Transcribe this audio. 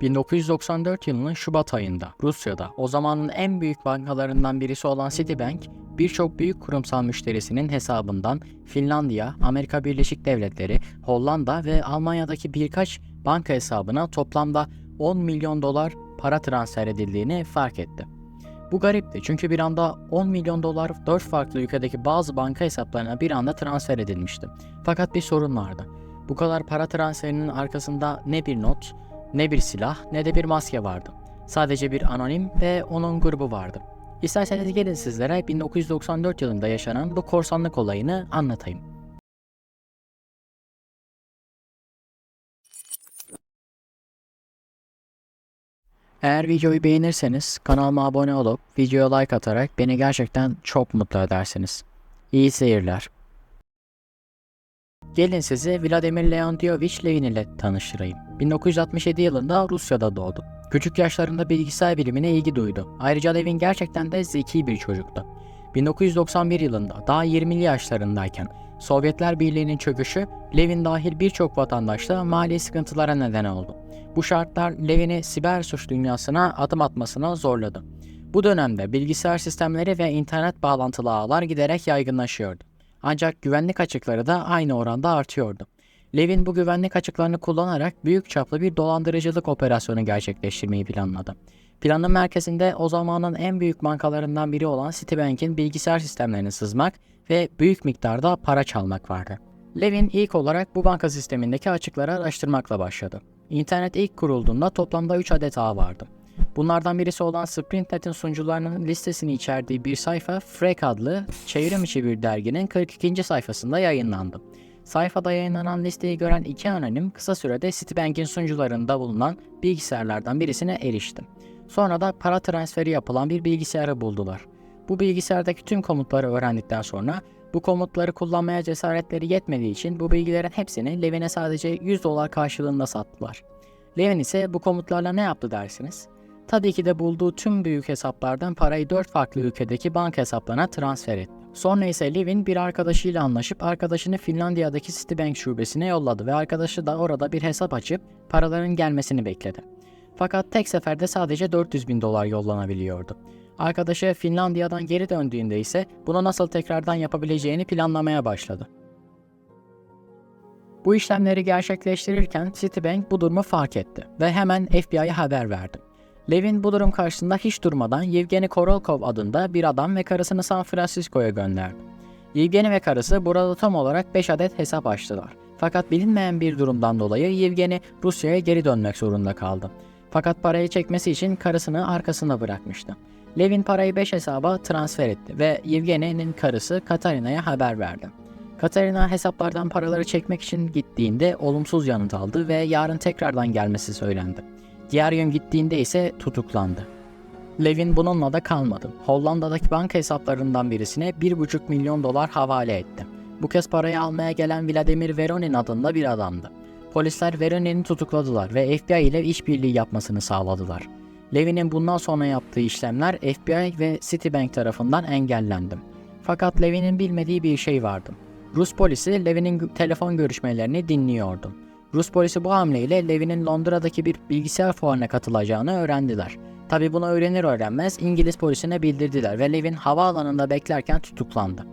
1994 yılının Şubat ayında Rusya'da o zamanın en büyük bankalarından birisi olan Citibank, birçok büyük kurumsal müşterisinin hesabından Finlandiya, Amerika Birleşik Devletleri, Hollanda ve Almanya'daki birkaç banka hesabına toplamda 10 milyon dolar para transfer edildiğini fark etti. Bu garipti çünkü bir anda 10 milyon dolar 4 farklı ülkedeki bazı banka hesaplarına bir anda transfer edilmişti. Fakat bir sorun vardı. Bu kadar para transferinin arkasında ne bir not, ne bir silah, ne de bir maske vardı. Sadece bir anonim ve onun grubu vardı. İsterseniz gelin sizlere 1994 yılında yaşanan bu korsanlık olayını anlatayım. Eğer videoyu beğenirseniz kanalıma abone olup videoya like atarak beni gerçekten çok mutlu edersiniz. İyi seyirler. Gelin sizi Vladimir Leontievich Levin ile tanıştırayım. 1967 yılında Rusya'da doğdu. Küçük yaşlarında bilgisayar bilimine ilgi duydu. Ayrıca Levin gerçekten de zeki bir çocuktu. 1991 yılında daha 20'li yaşlarındayken Sovyetler Birliği'nin çöküşü Levin dahil birçok vatandaşta mali sıkıntılara neden oldu. Bu şartlar Levin'i siber suç dünyasına adım atmasına zorladı. Bu dönemde bilgisayar sistemleri ve internet bağlantılı ağlar giderek yaygınlaşıyordu. Ancak güvenlik açıkları da aynı oranda artıyordu. Levin bu güvenlik açıklarını kullanarak büyük çaplı bir dolandırıcılık operasyonu gerçekleştirmeyi planladı. Planın merkezinde o zamanın en büyük bankalarından biri olan Citibank'in bilgisayar sistemlerini sızmak ve büyük miktarda para çalmak vardı. Levin ilk olarak bu banka sistemindeki açıkları araştırmakla başladı. İnternet ilk kurulduğunda toplamda 3 adet ağ vardı. Bunlardan birisi olan Sprintnet'in sunucularının listesini içerdiği bir sayfa Frek adlı çevrim içi bir derginin 42. sayfasında yayınlandı. Sayfada yayınlanan listeyi gören iki anonim kısa sürede Citibank'in sunucularında bulunan bilgisayarlardan birisine erişti. Sonra da para transferi yapılan bir bilgisayarı buldular. Bu bilgisayardaki tüm komutları öğrendikten sonra bu komutları kullanmaya cesaretleri yetmediği için bu bilgilerin hepsini Levin'e sadece 100 dolar karşılığında sattılar. Levin ise bu komutlarla ne yaptı dersiniz? Tabii ki de bulduğu tüm büyük hesaplardan parayı 4 farklı ülkedeki banka hesaplarına transfer etti. Sonra ise Levin bir arkadaşıyla anlaşıp arkadaşını Finlandiya'daki Citibank şubesine yolladı ve arkadaşı da orada bir hesap açıp paraların gelmesini bekledi. Fakat tek seferde sadece 400 bin dolar yollanabiliyordu. Arkadaşı Finlandiya'dan geri döndüğünde ise bunu nasıl tekrardan yapabileceğini planlamaya başladı. Bu işlemleri gerçekleştirirken Citibank bu durumu fark etti ve hemen FBI'ye haber verdi. Levin bu durum karşısında hiç durmadan Yevgeni Korolkov adında bir adam ve karısını San Francisco'ya gönderdi. Yevgeni ve karısı burada tam olarak 5 adet hesap açtılar. Fakat bilinmeyen bir durumdan dolayı Yevgeni Rusya'ya geri dönmek zorunda kaldı. Fakat parayı çekmesi için karısını arkasında bırakmıştı. Levin parayı 5 hesaba transfer etti ve Yevgeni'nin karısı Katarina'ya haber verdi. Katarina hesaplardan paraları çekmek için gittiğinde olumsuz yanıt aldı ve yarın tekrardan gelmesi söylendi. Diğer gün gittiğinde ise tutuklandı. Levin bununla da kalmadı. Hollanda'daki banka hesaplarından birisine 1,5 milyon dolar havale etti. Bu kez parayı almaya gelen Vladimir Veronin adında bir adamdı. Polisler Veronin'i tutukladılar ve FBI ile işbirliği yapmasını sağladılar. Levin'in bundan sonra yaptığı işlemler FBI ve Citibank tarafından engellendi. Fakat Levin'in bilmediği bir şey vardı. Rus polisi Levin'in telefon görüşmelerini dinliyordu. Rus polisi bu hamleyle Levin'in Londra'daki bir bilgisayar fuarına katılacağını öğrendiler. Tabi bunu öğrenir öğrenmez İngiliz polisine bildirdiler ve Levin havaalanında beklerken tutuklandı.